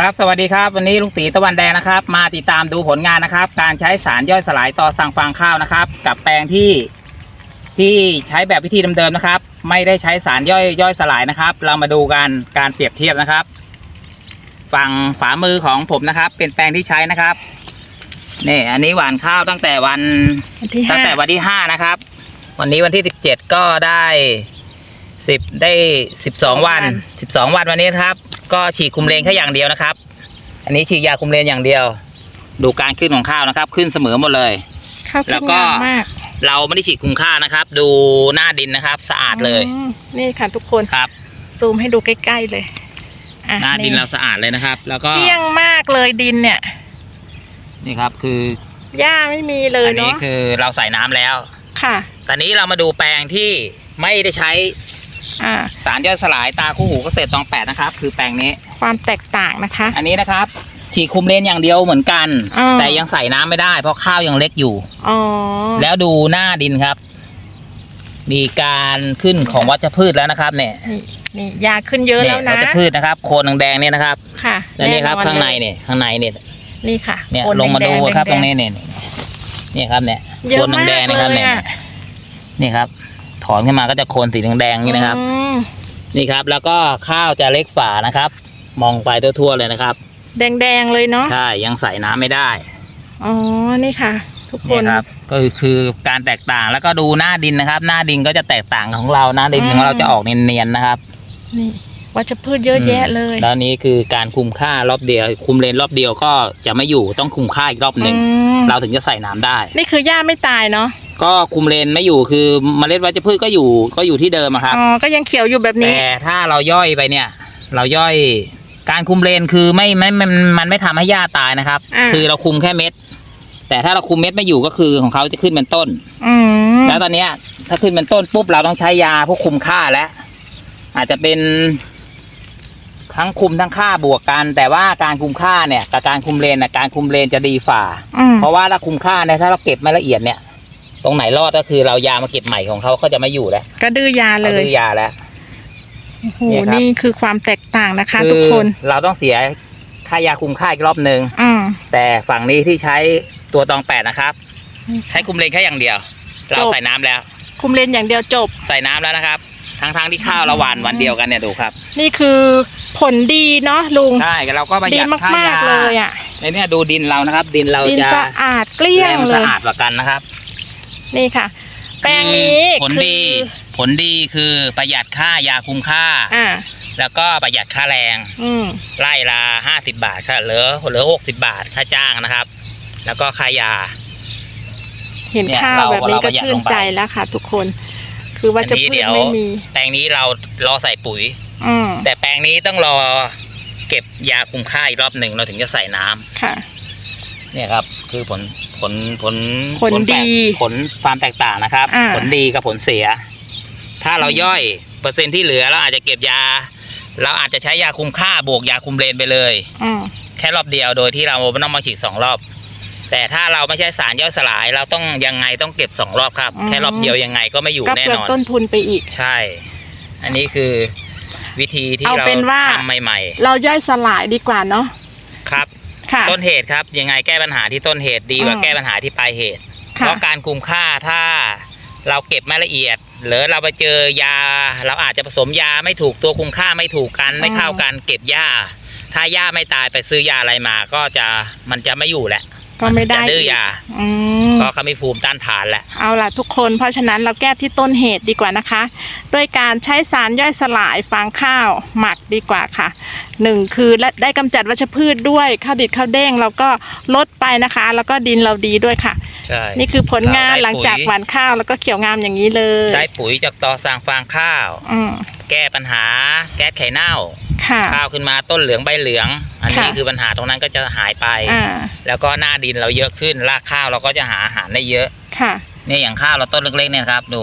ครับสวัสดีครับวันนี้ลุงตีตะวันแดงนะครับ มาติดตามดูผลงานนะครับ การใช้สารย่อยสลายต่อสั่งฟางข้าวนะครับ กับแปลงที่ที่ใช้แบบวิธีเดิมๆนะครับ ไม่ได้ใช้สารย่อยย่อยสลายนะครับ เรามาดูกันการเปรียบเทียบนะครับ ฝั่งฝามือของผมนะครับ เป็นแปลงที่ใช้นะครับนี่อันนี้หว่านข้าวตั้งแต่วันวันที่ตั้ห้างแต่วันที่ห้านะครับ วันนี้วันที่สิบเจ็ดก็ได้สิบได้สิบสองวันสิบสองวันวันนี้นะครับ ก็ฉีดคุมเลนแค่อย่างเดียวนะครับ อันนี้ฉีดยาคุมเลนอย่างเดียว ดูการขึ้นของข้าวนะครับ ขึ้นเสมอหมดเลย ข้าวแล้ขึ้วนก็ งามมากเราไม่ได้ฉีดคุมค่านะครับ ดูหน้าดินนะครับ สะอาดเลยอืมนี่ค่ะทุกคนครับ ซูมให้ดูใกล้ๆเลยอะหน้าดินเราสะอาดเลยนะครับ แล้วก็เกลี้ยงมากเลยดินเนี่ยนี่ครับคือหญ้าไม่มีเลยอันนี้เนาะคือเราใส่น้ำแล้ว ค่ะ ตอนนี้เรามาดูแปลงที่ไม่ได้ใช้ อ่า สารย่อยสลายตาคู่หูเกษตรตองแปดนะครับ คือแปลงนี้ ความแตกต่างนะคะ อันนี้นะครับฉีดคุมเลนอย่างเดียวเหมือนกัน อ่า แต่ยังใส่น้ำไม่ได้ เพราะข้าวยังเล็กอยู่ อ๋อแล้วดูหน้าดินครับ มีการขึ้นของวัชพืชแล้วนะครับ เนี่ยนี่นี่ยาขึ้นเยอะแล้ววันะชพืชนะครับโคนแดงๆเนี่ยนะครับค่ะแล้วนี่ครับแอข้างในเลยเนี่ยข้างในเนี่ยนี่ค่ะเนี่ยโคนลงมาดูแดๆครับแดตรงนี้เนี่ยเนี่ยครับเนี่ยเยโคอะนมากแดงๆนะครับเลยเนี่ยอะนี่ครับ ถอนขึ้นมาก็จะโคนสีแดงๆนี่นะครับ อืมนี่ครับ แล้วก็ข้าวจะเล็กฝานะครับ มองไปทั่วๆเลยนะครับ แดงๆเลยเนาะ ใช่ยังใส่น้ำไม่ได้อ๋อ นี่ค่ะ ทุกคนี่น ครับ ก็คือการแตกต่างแล้วก็ดูหน้าดินนะครับ หน้าดินก็จะแตกต่างของเราหน้าดินของเราจะออกเนียนๆนะครับนี่วัชพืชเยอะแยะเลย แล้วนี้คือการคุมค่ารอบเดียว คุมเลนรอบเดียวก็จะไม่อยู่ต้องคุมค่าอีกรอบหนึ่ง อืม เราถึงจะใส่น้ำได้ นี่คือหญ้าไม่ตายเนาะก็คุมเลนไม่อยู่คือเมล็ดวัชพืชก็อยู่ก็อยู่ที่เดิมอะครับ อ๋อก็ยังเขียวอยู่แบบนี้ แต่ถ้าเราย่อยไปเนี่ย เราย่อยการคุมเลนคือไม่ไม่มันมันไม่ทำให้หญ้าตายนะครับ อ่า คือเราคุมแค่เม็ด แต่ถ้าเราคุมเม็ดไม่อยู่ก็คือของเขาจะขึ้นเป็นต้น อืมแล้วตอนเนี้ยถ้าขึ้นเป็นต้นปุ๊บเราต้องใช้ยาพวกคุมค่าแล้วอาจจะเป็น ทั้งคุมทั้งค่าบวกกัน แต่ว่าการคุมค่าเนี่ยกับการคุมเลนน่ะการคุมเลนจะดีฝ่า อืมเพราะว่าถ้าคุมค่าเนี่ยถ้าเราเก็บไม่ละเอียดเนี่ย ตรงไหนรอดก็คือเรายามาเก็บใหม่ของเขาก็จะไม่อยู่แล้วก็ดื้อยาเลเขายดื้อยาแล้ว โอ้โหเนี่ยครับ นี่คือความแตกต่างนะคะคืทุกคน เราต้องเสียค่ายาคุมค่าอีกรอบหนึ่งอืมแต่ฝั่งนี้ที่ใช้ตัวตองแปดนะครับ ใช้คุมเลนแค่อย่างเดียว เราใส่น้ำแล้ว คุมเลนอย่างเดียวจบ ใส่น้ำแล้วนะครับ ทั้งทางๆที่ข้าวเราหวานวันเดียวกันเนี่ยดูครับ นี่คือผลดีเนาะลุงใช่เราก็ประดีหยัดค่ามากยาๆเลยอะ ในเนี่ยดูดินเรานะครับ ดินเราดินจะสะอาดเกลี้ยงแรงเลสะย อาดกว่ากันนะครับนี่ค่ะ แปลงนี้คือผลคือดีผลดีคือประหยัดค่ายาคุมค่า อ่า แล้วก็ประหยัดค่าแรง อืมไล่ละห้าสิบาทค่ะเหลือเหลือหกสิบาทค่าจ้างนะครับ แล้วก็ค่ายา เห็นเนี่ยข้าวเราแบบนี้เราปก็ระหยัดชื่นลงไป ใจแล้วค่ะ ทุกคน คือว่าจะอันนี้พืเดี๋ชยวไม่มีแปลงนี้เรารอใส่ปุ๋ย อืมแต่แปลงนี้ต้องรอเก็บยาคุมค่าอีกรอบหนึ่งเราถึงจะใส่น้ำค่ะ เนี่ยครับ คือผลผลผลผลแปดีผลความแตกต่างนะครับ อ่า ผลดีกับผลเสีย ถ้าเราย่อยเปอร์เซ็นต์ที่เหลือเราอาจจะเก็บยา เราอาจจะใช้ยาคุมค่าบวกยาคุมเลนไปเลย อืมแค่รอบเดียวโดยที่เราไม่ต้องมาฉีดสองรอบ แต่ถ้าเราไม่ใช้สารย่อยสลายเราต้องยังไงต้องเก็บสองรอบครับ แค่รอบเดียวยังไงก็ไม่อยู่ก็แน่เปลือนอน ต้นทุนไปอีก ใช่ อันนี้คือวิธีที่เอาเราเป็นว่า ทำใหม่เราย่อยสลายดีกว่าเนาะๆครับ ค่ะ ต้นเหตุครับยังไงแก้ปัญหาที่ต้นเหตุดีกว่าอืม แก้ปัญหาที่ปลายเหตุ เพค่ะ ราะการคุมค่าถ้าเราเก็บไม่ละเอียด หรือเราไปเจอยา เราอาจจะผสมยาไม่ถูกตัวคุมค่าไม่ถูกกันไม่เข้ากันเก็บหญ้า ถ้าหญ้าไม่ตายไปซื้อยาอะไรมาก็จะมันจะไม่อยู่แหละ ก็ไม่ได้จะดื้ออีกยาอืมเพราะเขาไม่ภูมิต้านทานแหละ เอาล่ะทุกคนเพราะฉะนั้นเราแก้ที่ต้นเหตุดีกว่านะคะ ด้วยการใช้สารย่อยสลายฟางข้าวหมักดีกว่าค่ะหนึ่งคือและได้กำจัดวัชพืชด้วยข้าวดิดข้าวเด้งเราก็ลดไปนะคะ แล้วก็ดินเราดีด้วยค่ะ ใช่ นี่คือผลงานเราได้หลังจากปุ๋ยหว่านข้าวแล้วก็เขียวงามอย่างนี้เลยได้ปุ๋ยจากตอสร้างฟางข้าว อืมแก้ปัญหาแก๊สไข่เน่า ค่ะ ข้าวขึ้นมาต้นเหลืองใบเหลือง อันนี้ค่ะคือปัญหาตรงนั้นก็จะหายไป อ่าแล้วก็หน้าดินเราเยอะขึ้นรากข้าวเราก็จะหาอาหารได้เยอะค่ะ เนี่ยอย่างข้าวเราต้นเล็กๆเนี่ยนะครับ ดู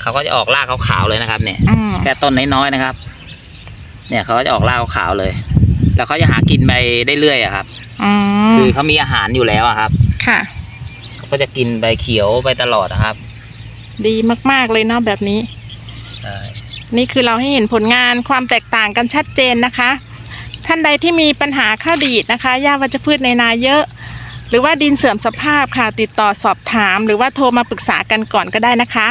เขาก็จะออกรากขาวๆเลยนะครับ เนี่ยอืมแค่ต้นน้อยๆนะครับ เนี่ยเขาก็จะออกรากขาวๆเลย แล้วเขาจะหากินไปได้เรื่อยอะครับ อืมคือเขามีอาหารอยู่แล้วอะครับค่ะ เขาก็จะกินใบเขียวไปตลอดนะครับดีมากๆเลยเนาะแบบนี้ ใช่ นี่คือเราให้เห็นผลงานความแตกต่างกันชัดเจนนะคะ ท่านใดที่มีปัญหาข้าวดีดนะคะหญ้าวัชพืชในนาเยอะ หรือว่าดินเสื่อมสภาพค่ะ ติดต่อสอบถาม หรือว่าโทรมาปรึกษากันก่อนก็ได้นะคะ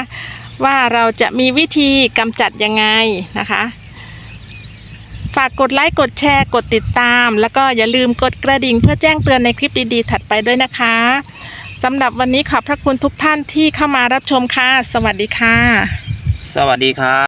ว่าเราจะมีวิธีกำจัดยังไงนะคะ ฝากกดไลค์กดแชร์กดติดตาม แล้วก็อย่าลืมกดกระดิ่งเพื่อแจ้งเตือนในคลิปดีๆถัดไปด้วยนะคะสำหรับวันนี้ขอบพระคุณทุกท่านที่เข้ามารับชมค่ะ สวัสดีค่ะ สวัสดีครับ